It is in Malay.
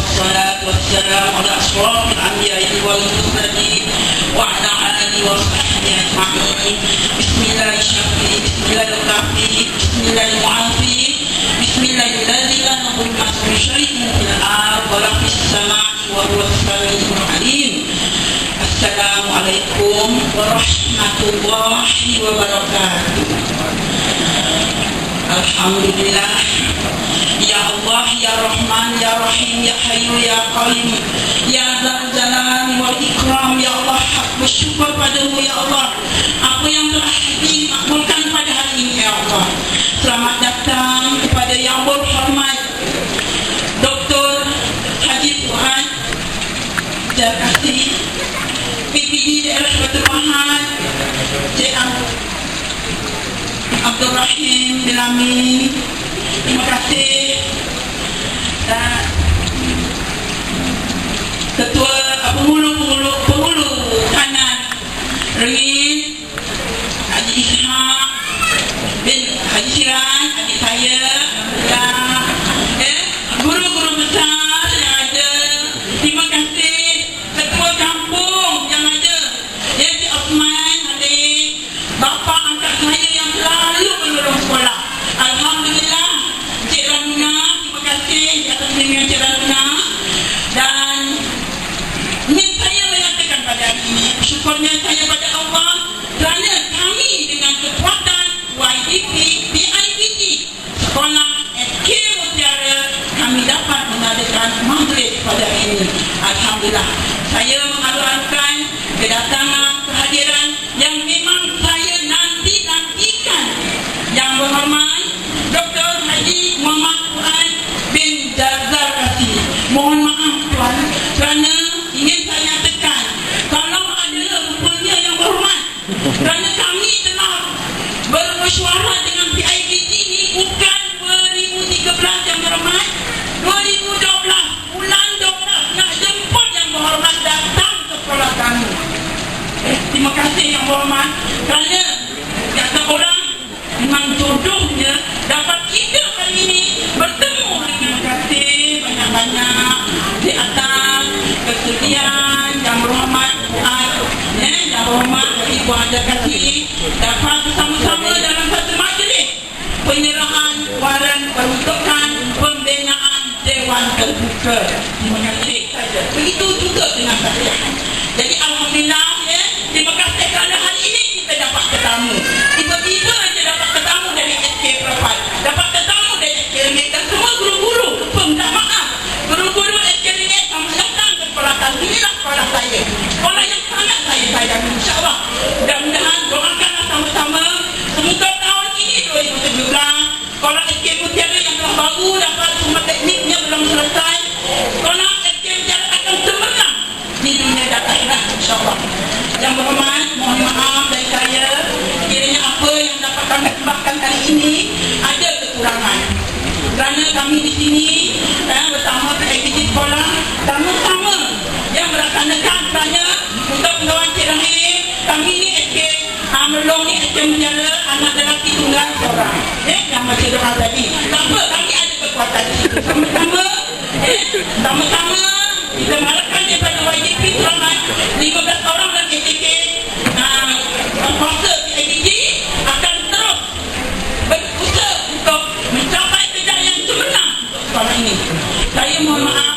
والصلاة والسلام على أشرف الأنبياء والمرسلين وعلى آله وصحبه أجمعين. بسم الله الشافي بسم الله الكافي بسم الله المعافي بسم الله الذي لا نقول معه شيء في الأرض ولا في السماء وهو السميع العليم. السلام عليكم ورحمة الله وبركاته. Alhamdulillah. Ya Allah, Ya Rahman, Ya Rahim, Ya Hayu, Ya Qalim Ya Zal Jalan wa Ikram Ya Allah, aku bersyukur padamu Ya Allah. Aku yang telah dimakbulkan pada hari ini Ya Allah. Selamat datang kepada yang berhormat Dr. Haji Tuhan. Jakarta PPD Daerah Batu Pahat Cik Abdul Rahim. Amin Terima kasih dan Ketua Penghulu-penghulu Penghulu Kanan Ringin Haji Ishaq bin Haji Siran adik saya dan eh, guru-guru besar yang ada terima kasih ketua kampung yang ada ya Cik Osman adik bapa angkat saya yang selalu menolong sekolah Alhamdulillah Cik Ramuna terima kasih di atas bimbingan Cik Ramuna dan ingin saya mengatakan pada hari ini syukurnya saya pada Allah kerana kami dengan kekuatan YDP BIPT Sekolah SK Mutiara kami dapat mengadakan maghrib pada hari ini Alhamdulillah. Saya mengharapkan kedatangan kehadiran yang memang saya nanti-nantikan yang berhormat Dr. Haji Muhammad Fuad bin Jazar Kasih mohon maaf Tuan kerana ingin saya nyatakan kalau ada rupanya yang berhormat kerana kami telah bermesyuarat dengan PIBT ini bukan 2013 yang berhormat 2012 bulan 12 nak jemput yang berhormat datang ke sekolah kami eh, terima kasih yang berhormat kerana kata orang memang jodohnya dapat kita hari ini bertemu dengan kasih banyak-banyak di atas kesediaan yang berhormat Fuad ya, yang berhormat Ibu Ada Kasih dapat bersama-sama dalam satu majlis penyerahan waran peruntukan pembinaan Dewan Terbuka. Terima kasih. Saja begitu juga dengan saya jadi Alhamdulillah ini ada kekurangan. Kerana kami di sini eh, bersama PIBT sekolah sama-sama yang melaksanakan saya untuk penggawan Cik Rahim kami ni SK uh, Merlong ni SK Menjala anak lelaki tunggal seorang. Eh, yang masih doa tadi. Tak apa kami ada kekuatan di situ. Sama-sama eh, sama-sama kita mengharapkan daripada YDP selamat 15 orang para ini. Tayo mga